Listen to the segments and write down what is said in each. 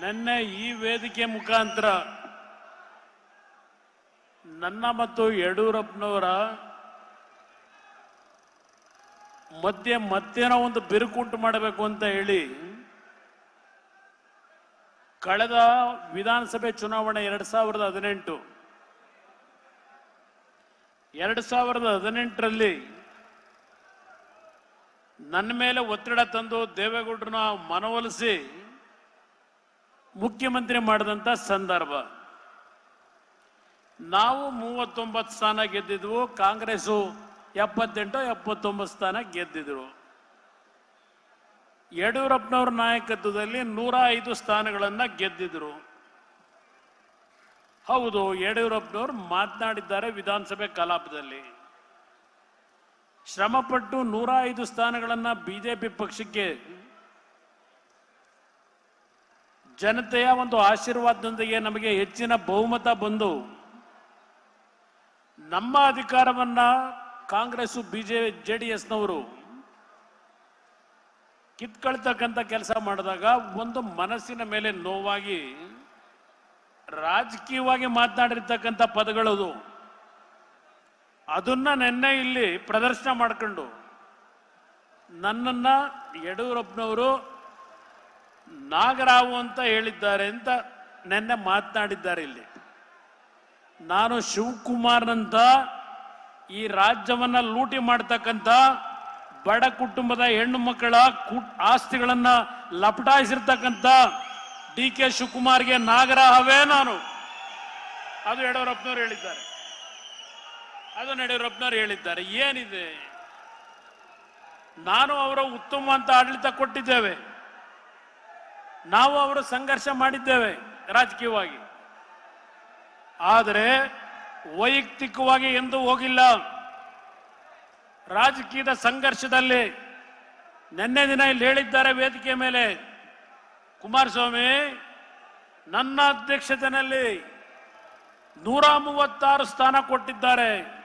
ನಿನ್ನೆ ಈ ವೇದಿಕೆ ಮುಖಾಂತರ ನನ್ನ ಮತ್ತು ಯಡಿಯೂರಪ್ಪನವರ ಮಧ್ಯೆ ಮತ್ತೇನೋ ಒಂದು ಬಿರುಕುಂಟು ಮಾಡಬೇಕು ಅಂತ ಹೇಳಿ ಕಳೆದ ವಿಧಾನಸಭೆ ಚುನಾವಣೆ ಎರಡ್ ಸಾವಿರದ ಹದಿನೆಂಟು. ಎರಡ್ ಸಾವಿರದ ಹದಿನೆಂಟರಲ್ಲಿ ನನ್ನ ಮೇಲೆ ಒತ್ತಡ ತಂದು ದೇವೇಗೌಡರನ್ನ ಮನವೊಲಿಸಿ ಮುಖ್ಯಮಂತ್ರಿ ಮಾಡಿದಂಥ ಸಂದರ್ಭ. ನಾವು ಮೂವತ್ತೊಂಬತ್ತು ಸ್ಥಾನ ಗೆದ್ದಿದ್ವು, ಕಾಂಗ್ರೆಸ್ಸು ಎಪ್ಪತ್ತೆಂಟು, ಎಪ್ಪತ್ತೊಂಬತ್ತು ಸ್ಥಾನ ಗೆದ್ದಿದ್ರು. ಯಡಿಯೂರಪ್ಪನವ್ರ ನಾಯಕತ್ವದಲ್ಲಿ ನೂರ ಐದು ಸ್ಥಾನಗಳನ್ನು ಗೆದ್ದಿದ್ರು. ಹೌದು, ಯಡಿಯೂರಪ್ಪನವರು ಮಾತನಾಡಿದ್ದಾರೆ ವಿಧಾನಸಭೆ ಕಲಾಪದಲ್ಲಿ. ಶ್ರಮಪಟ್ಟು ನೂರ ಐದು ಸ್ಥಾನಗಳನ್ನ ಬಿಜೆಪಿ ಪಕ್ಷಕ್ಕೆ ಜನತೆಯ ಒಂದು ಆಶೀರ್ವಾದದೊಂದಿಗೆ ನಮಗೆ ಹೆಚ್ಚಿನ ಬಹುಮತ ಬಂದು ನಮ್ಮ ಅಧಿಕಾರವನ್ನ ಕಾಂಗ್ರೆಸ್ ಬಿ ಜೆ ಡಿ ಎಸ್ನವರು ಕಿತ್ಕೊಳ್ತಕ್ಕಂಥ ಕೆಲಸ ಮಾಡಿದಾಗ ಒಂದು ಮನಸ್ಸಿನ ಮೇಲೆ ನೋವಾಗಿ, ರಾಜಕೀಯವಾಗಿ ಮಾತನಾಡಿರ್ತಕ್ಕಂಥ ಪದಗಳದು ಅದನ್ನ ನಿನ್ನೆ ಇಲ್ಲಿ ಪ್ರದರ್ಶನ ಮಾಡ್ಕೊಂಡು ನನ್ನನ್ನ ಯಡಿಯೂರಪ್ಪನವರು ನಾಗರಾವು ಅಂತ ಹೇಳಿದ್ದಾರೆ ಅಂತ ನಿನ್ನೆ ಮಾತನಾಡಿದ್ದಾರೆ ಇಲ್ಲಿ. ನಾನು ಶಿವಕುಮಾರ್ನಂತ ಈ ರಾಜ್ಯವನ್ನ ಲೂಟಿ ಮಾಡ್ತಕ್ಕಂಥ ಬಡ ಕುಟುಂಬದ ಹೆಣ್ಣು ಮಕ್ಕಳ ಆಸ್ತಿಗಳನ್ನ ಲಪಟಾಯಿಸಿರ್ತಕ್ಕಂಥ ಡಿ ಕೆ ಶಿವಕುಮಾರ್ಗೆ ನಾಗರಾಹವೇ ನಾನು. ಅದು ಯಡಿಯೂರಪ್ಪನವರು ಹೇಳಿದ್ದಾರೆ. ಅದು ಯಡಿಯೂರಪ್ಪನವರು ಹೇಳಿದ್ದಾರೆ. ಏನಿದೆ? ನಾನು ಅವರ ಉತ್ತಮ ಅಂತ ಆಡಳಿತ ಕೊಟ್ಟಿದ್ದೇವೆ. ನಾವು ಅವರು ಸಂಘರ್ಷ ಮಾಡಿದ್ದೇವೆ ರಾಜಕೀಯವಾಗಿ. ಆದರೆ ವೈಯಕ್ತಿಕವಾಗಿ ಎಂದೂ ಹೋಗಿಲ್ಲ. ರಾಜಕೀಯದ ಸಂಘರ್ಷದಲ್ಲಿ ನಿನ್ನೆ ದಿನ ಇಲ್ಲಿ ಹೇಳಿದ್ದಾರೆ ವೇದಿಕೆ ಮೇಲೆ. ಕುಮಾರಸ್ವಾಮಿ, ನನ್ನ ಅಧ್ಯಕ್ಷತೆಯಲ್ಲಿ ನೂರ ಮೂವತ್ತಾರು ಸ್ಥಾನ ಕೊಟ್ಟಿದ್ದಾರೆ.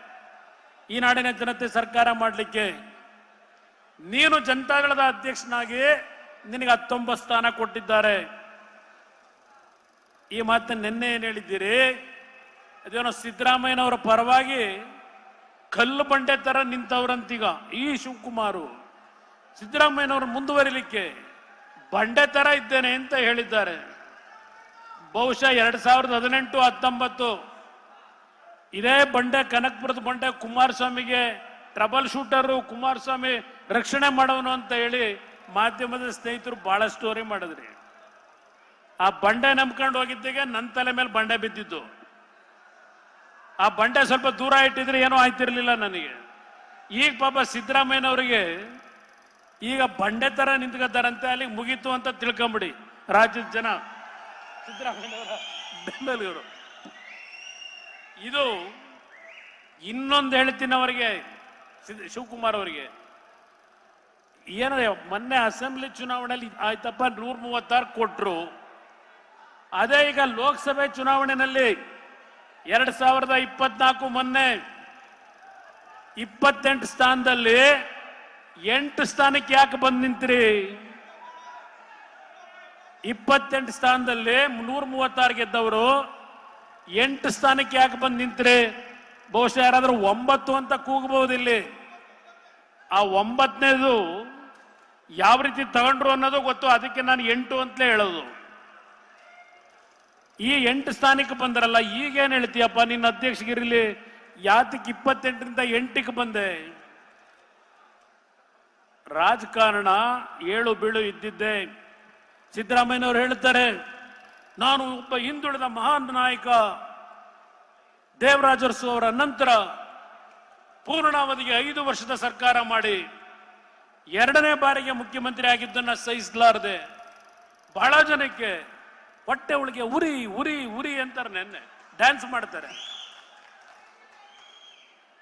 ಈ ನಾಡಿನ ಜನತೆ ಸರ್ಕಾರ ಮಾಡಲಿಕ್ಕೆ. ನೀನು ಜನತಾಗಳದ ಅಧ್ಯಕ್ಷನಾಗಿ ನಿನಗೆ ಹತ್ತೊಂಬತ್ತು ಸ್ಥಾನ ಕೊಟ್ಟಿದ್ದಾರೆ. ಈ ಮಾತು ನಿನ್ನೆ ಏನು ಹೇಳಿದ್ದೀರಿ? ಅದೇನೋ ಸಿದ್ದರಾಮಯ್ಯನವರ ಪರವಾಗಿ ಕಲ್ಲು ಬಂಡೆ ತರ ನಿಂತವ್ರಂತೀಗ ಈ ಶಿವಕುಮಾರು. ಸಿದ್ದರಾಮಯ್ಯನವರು ಮುಂದುವರಿಲಿಕ್ಕೆ ಬಂಡೆ ತರ ಇದ್ದೇನೆ ಅಂತ ಹೇಳಿದ್ದಾರೆ. ಬಹುಶಃ ಎರಡ್ ಸಾವಿರದ ಹದಿನೆಂಟು, ಹತ್ತೊಂಬತ್ತು ಇದೇ ಬಂಡೆ, ಕನಕಪುರದ ಬಂಡೆ ಕುಮಾರಸ್ವಾಮಿಗೆ ಟ್ರಬಲ್ ಶೂಟರು ಕುಮಾರಸ್ವಾಮಿ ರಕ್ಷಣೆ ಮಾಡೋನು ಅಂತ ಹೇಳಿ ಮಾಧ್ಯಮದ ಸ್ನೇಹಿತರು ಬಹಳ ಸ್ಟೋರಿ ಮಾಡಿದ್ರಿ. ಆ ಬಂಡೆ ನಂಬ್ಕೊಂಡು ಹೋಗಿದ್ದಾಗ ನನ್ನ ತಲೆ ಮೇಲೆ ಬಂಡೆ ಬಿದ್ದಿದ್ದು. ಆ ಬಂಡೆ ಸ್ವಲ್ಪ ದೂರ ಇಟ್ಟಿದ್ರೆ ಏನೂ ಆಯ್ತಿರ್ಲಿಲ್ಲ ನನಗೆ. ಈಗ ಪಾಪ ಸಿದ್ದರಾಮಯ್ಯನವರಿಗೆ ಈಗ ಬಂಡೆ ತರ ನಿಂತ್ಕೊತಾರಂತೆ ಅಲ್ಲಿಗೆ ಮುಗೀತು ಅಂತ ತಿಳ್ಕೊಂಬಿಡಿ ರಾಜ್ಯದ ಜನ. ಸಿದ್ದರಾಮಯ್ಯನವರ ಬೆಂಬಲಿಗರು. ಇದು ಇನ್ನೊಂದು ಹೇಳ್ತೀನಿ ಅವರಿಗೆ ಶಿವಕುಮಾರ್ ಅವರಿಗೆ ಏನ ಮೊನ್ನೆ ಅಸೆಂಬ್ಲಿ ಚುನಾವಣೆಯಲ್ಲಿ ಆಯ್ತಪ್ಪ ನೂರ ಮೂವತ್ತಾರು ಕೊಟ್ರು. ಅದೇ ಈಗ ಲೋಕಸಭೆ ಚುನಾವಣೆಯಲ್ಲಿ ಎರಡ್ ಸಾವಿರದ ಇಪ್ಪತ್ನಾಲ್ಕು ಮೊನ್ನೆ ಇಪ್ಪತ್ತೆಂಟು ಸ್ಥಾನದಲ್ಲಿ ಎಂಟು ಸ್ಥಾನಕ್ಕೆ ಯಾಕೆ ಬಂದ್ ನಿಂತ್ರಿ? ಇಪ್ಪತ್ತೆಂಟು ಸ್ಥಾನದಲ್ಲಿ ನೂರ ಮೂವತ್ತಾರು ಗೆದ್ದವರು ಎಂಟು ಸ್ಥಾನಕ್ಕೆ ಯಾಕೆ ಬಂದು ನಿಂತ್ರಿ? ಬಹುಶಃ ಯಾರಾದ್ರೂ ಒಂಬತ್ತು ಅಂತ ಕೂಗಬಹುದು ಇಲ್ಲಿ ಆ ಒಂಬತ್ತನೇದು ಯಾವ ರೀತಿ ತಗೊಂಡ್ರು ಅನ್ನೋದು ಗೊತ್ತು, ಅದಕ್ಕೆ ನಾನು ಎಂಟು ಅಂತಲೇ ಹೇಳೋದು. ಈ ಎಂಟು ಸ್ಥಾನಕ್ಕೆ ಬಂದ್ರಲ್ಲ, ಈಗೇನು ಹೇಳ್ತೀಯಪ್ಪ, ನಿನ್ನ ಅಧ್ಯಕ್ಷಗಿರಲಿ, ಯಾತಕ್ಕೆ ಇಪ್ಪತ್ತೆಂಟರಿಂದ ಎಂಟಕ್ಕೆ ಬಂದೆ? ರಾಜಕಾರಣ ಏಳು ಬೀಳು ಇದ್ದಿದ್ದೆ. ಸಿದ್ದರಾಮಯ್ಯನವರು ಹೇಳ್ತಾರೆ, ನಾನು ಒಬ್ಬ ಹಿಂದುಳಿದ ಮಹಾನ್ ನಾಯಕ ದೇವರಾಜರ್ಸು ಅವರ ನಂತರ ಪೂರ್ಣಾವಧಿಗೆ ಐದು ವರ್ಷದ ಸರ್ಕಾರ ಮಾಡಿ ಎರಡನೇ ಬಾರಿಗೆ ಮುಖ್ಯಮಂತ್ರಿ ಆಗಿದ್ದನ್ನ ಸಹಿಸಲಾರದೆ ಬಹಳ ಜನಕ್ಕೆ ಹೊಟ್ಟೆ ಒಳಗೆ ಉರಿ ಉರಿ ಉರಿ ಅಂತಾರೆ ನೆನ್ನೆ. ಡ್ಯಾನ್ಸ್ ಮಾಡ್ತಾರೆ.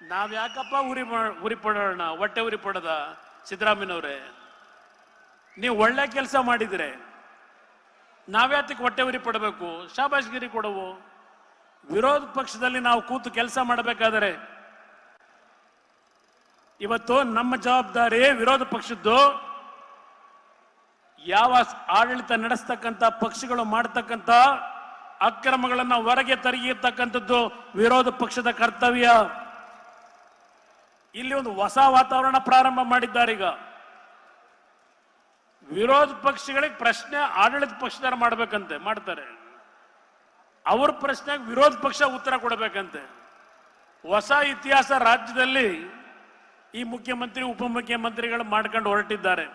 ನಾವ್ ಯಾಕಪ್ಪ ಉರಿ ಉರಿ ಪಡೋಣ? ಹೊಟ್ಟೆ ಉರಿ ಪಡದ? ನೀವು ಒಳ್ಳೆ ಕೆಲಸ ಮಾಡಿದ್ರೆ. ನಾವ್ಯಾತಕ್ಕೆ ಹೊಟ್ಟೆ ಉರಿ ಪಡಬೇಕು? ಶಾಬಾಷ್ಗಿರಿ ಕೊಡವು? ವಿರೋಧ ಪಕ್ಷದಲ್ಲಿ ನಾವು ಕೂತು ಕೆಲಸ ಮಾಡಬೇಕಾದರೆ ಇವತ್ತು ನಮ್ಮ ಜವಾಬ್ದಾರಿ ವಿರೋಧ ಪಕ್ಷದ್ದು ಯಾವ ಆಡಳಿತ ನಡೆಸ್ತಕ್ಕಂಥ ಪಕ್ಷಗಳು ಮಾಡ್ತಕ್ಕಂಥ ಅಕ್ರಮಗಳನ್ನ ಹೊರಗೆ ತರಗಿರ್ತಕ್ಕಂಥದ್ದು ವಿರೋಧ ಪಕ್ಷದ ಕರ್ತವ್ಯ. ಇಲ್ಲಿ ಒಂದು ಹೊಸ ವಾತಾವರಣ ಪ್ರಾರಂಭ ಮಾಡಿದ್ದಾರೆ ಈಗ. ವಿರೋಧ ಪಕ್ಷಗಳಿಗೆ ಪ್ರಶ್ನೆ ಆಡಳಿತ ಪಕ್ಷದವ್ರು ಮಾಡ್ಬೇಕಂತೆ, ಮಾಡ್ತಾರೆ. ಅವ್ರ ಪ್ರಶ್ನೆಗೆ ವಿರೋಧ ಪಕ್ಷ ಉತ್ತರ ಕೊಡಬೇಕಂತೆ. ಹೊಸ ಇತಿಹಾಸ ರಾಜ್ಯದಲ್ಲಿ ಈ ಮುಖ್ಯಮಂತ್ರಿ, ಉಪಮುಖ್ಯಮಂತ್ರಿಗಳು ಮಾಡ್ಕೊಂಡು ಹೊರಟಿದ್ದಾರೆ.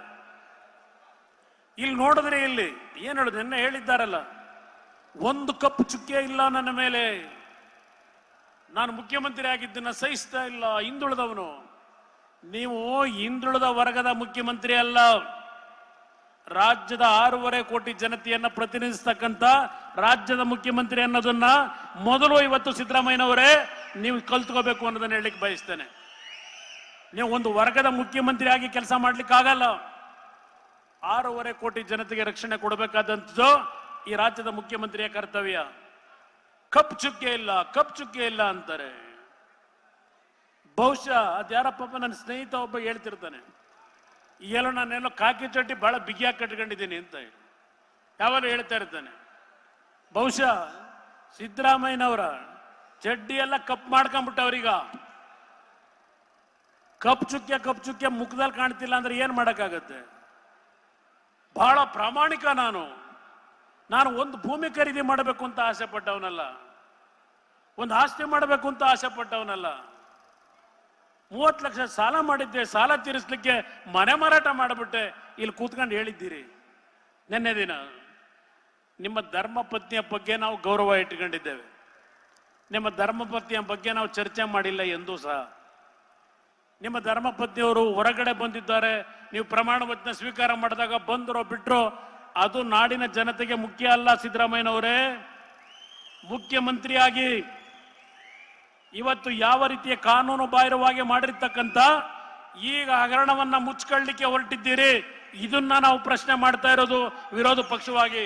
ಇಲ್ಲಿ ನೋಡಿದ್ರೆ ಇಲ್ಲಿ ಏನ್ ಹೇಳುದು? ನಿನ್ನೆ ಹೇಳಿದ್ದಾರಲ್ಲ, ಒಂದು ಕಪ್ ಚುಕ್ಕೆ ಇಲ್ಲ ನನ್ನ ಮೇಲೆ. ನಾನು ಮುಖ್ಯಮಂತ್ರಿ ಆಗಿದ್ದನ್ನ ಸಹಿಸ್ತಾ ಇಲ್ಲ, ಹಿಂದುಳಿದವನು. ನೀವು ಹಿಂದುಳಿದ ವರ್ಗದ ಮುಖ್ಯಮಂತ್ರಿ ಅಲ್ಲ. ರಾಜ್ಯದ ಆರೂವರೆ ಕೋಟಿ ಜನತೆಯನ್ನ ಪ್ರತಿನಿಧಿಸ್ತಕ್ಕಂಥ ರಾಜ್ಯದ ಮುಖ್ಯಮಂತ್ರಿ ಅನ್ನೋದನ್ನ ಮೊದಲು ಇವತ್ತು ಸಿದ್ದರಾಮಯ್ಯನವರೇ ನೀವು ಕಲ್ತ್ಕೋಬೇಕು ಅನ್ನೋದನ್ನ ಹೇಳಲಿಕ್ಕೆ ಬಯಸ್ತೇನೆ. ನೀವು ಒಂದು ವರ್ಗದ ಮುಖ್ಯಮಂತ್ರಿ ಆಗಿ ಕೆಲಸ ಮಾಡ್ಲಿಕ್ಕೆ ಆಗಲ್ಲ ಆರೂವರೆ ಕೋಟಿ ಜನತೆಗೆ ರಕ್ಷಣೆ ಕೊಡಬೇಕಾದಂಥದ್ದು ಈ ರಾಜ್ಯದ ಮುಖ್ಯಮಂತ್ರಿಯ ಕರ್ತವ್ಯ. ಕಪ್ ಚುಕ್ಕೆ ಇಲ್ಲ, ಕಪ್ ಚುಕ್ಕೆ ಇಲ್ಲ ಅಂತಾರೆ. ಬಹುಶಃ ಅದ್ಯಾರಪ್ಪ ನನ್ನ ಸ್ನೇಹಿತ ಒಬ್ಬ ಹೇಳ್ತಿರ್ತಾನೆ ಎಲ್ಲೋ ನಾನೆಲ್ಲೋ ಕಾಕಿ ಚಡ್ಡಿ ಬಹಳ ಬಿಗಿಯಾಗಿ ಕಟ್ಕೊಂಡಿದ್ದೀನಿ ಅಂತ ಯಾವಾಗಲೂ ಹೇಳ್ತಾ ಇರ್ತಾನೆ. ಬಹುಶಃ ಸಿದ್ದರಾಮಯ್ಯನವರ ಚಡ್ಡಿ ಎಲ್ಲ ಕಪ್ ಮಾಡ್ಕೊಂಡ್ಬಿಟ್ಟವ್ರೀಗ. ಕಪ್ ಚುಕ್ಕೆ ಕಪ್ ಚುಕ್ಕೆ ಮುಖದಲ್ಲಿ ಕಾಣ್ತಿಲ್ಲ ಅಂದ್ರೆ ಏನ್ ಮಾಡೋಕ್ಕಾಗತ್ತೆ? ಬಹಳ ಪ್ರಾಮಾಣಿಕ ನಾನು. ನಾನು ಒಂದು ಭೂಮಿ ಖರೀದಿ ಮಾಡಬೇಕು ಅಂತ ಆಸೆ ಪಟ್ಟವನಲ್ಲ. ಒಂದು ಆಸ್ತಿ ಮಾಡಬೇಕು ಅಂತ ಆಸೆ ಪಟ್ಟವನಲ್ಲ. ಮೂವತ್ತು ಲಕ್ಷ ಸಾಲ ಮಾಡಿದ್ದೆ, ಸಾಲ ತೀರಿಸ್ಲಿಕ್ಕೆ ಮನೆ ಮಾರಾಟ ಮಾಡಿಬಿಟ್ಟೆ. ಇಲ್ಲಿ ಕೂತ್ಕೊಂಡು ಹೇಳಿದ್ದೀರಿ. ನಿನ್ನೆ ದಿನ ನಿಮ್ಮ ಧರ್ಮ ಪತ್ನಿಯ ಬಗ್ಗೆ ನಾವು ಗೌರವ ಇಟ್ಕೊಂಡಿದ್ದೇವೆ. ನಿಮ್ಮ ಧರ್ಮ ಪತ್ನಿಯ ಬಗ್ಗೆ ನಾವು ಚರ್ಚೆ ಮಾಡಿಲ್ಲ ಎಂದೂ ಸಹ. ನಿಮ್ಮ ಧರ್ಮ ಪತ್ನಿಯವರು ಹೊರಗಡೆ ಬಂದಿದ್ದಾರೆ, ನೀವು ಪ್ರಮಾಣ ವಚನ ಸ್ವೀಕಾರ ಮಾಡಿದಾಗ ಬಂದರೋ ಬಿಟ್ರೋ, ಅದು ನಾಡಿನ ಜನತೆಗೆ ಮುಖ್ಯ ಅಲ್ಲ, ಸಿದ್ದರಾಮಯ್ಯನವರೇ. ಮುಖ್ಯಮಂತ್ರಿಯಾಗಿ ಇವತ್ತು ಯಾವ ರೀತಿಯ ಕಾನೂನು ಬಾಹಿರವಾಗಿ ಮಾಡಿರ್ತಕ್ಕಂಥ, ಈಗ ಹಗರಣವನ್ನ ಮುಚ್ಕೊಳ್ಳಿಕ್ಕೆ ಹೊರಟಿದ್ದೀರಿ, ಇದನ್ನ ನಾವು ಪ್ರಶ್ನೆ ಮಾಡ್ತಾ ಇರೋದು ವಿರೋಧ ಪಕ್ಷವಾಗಿ.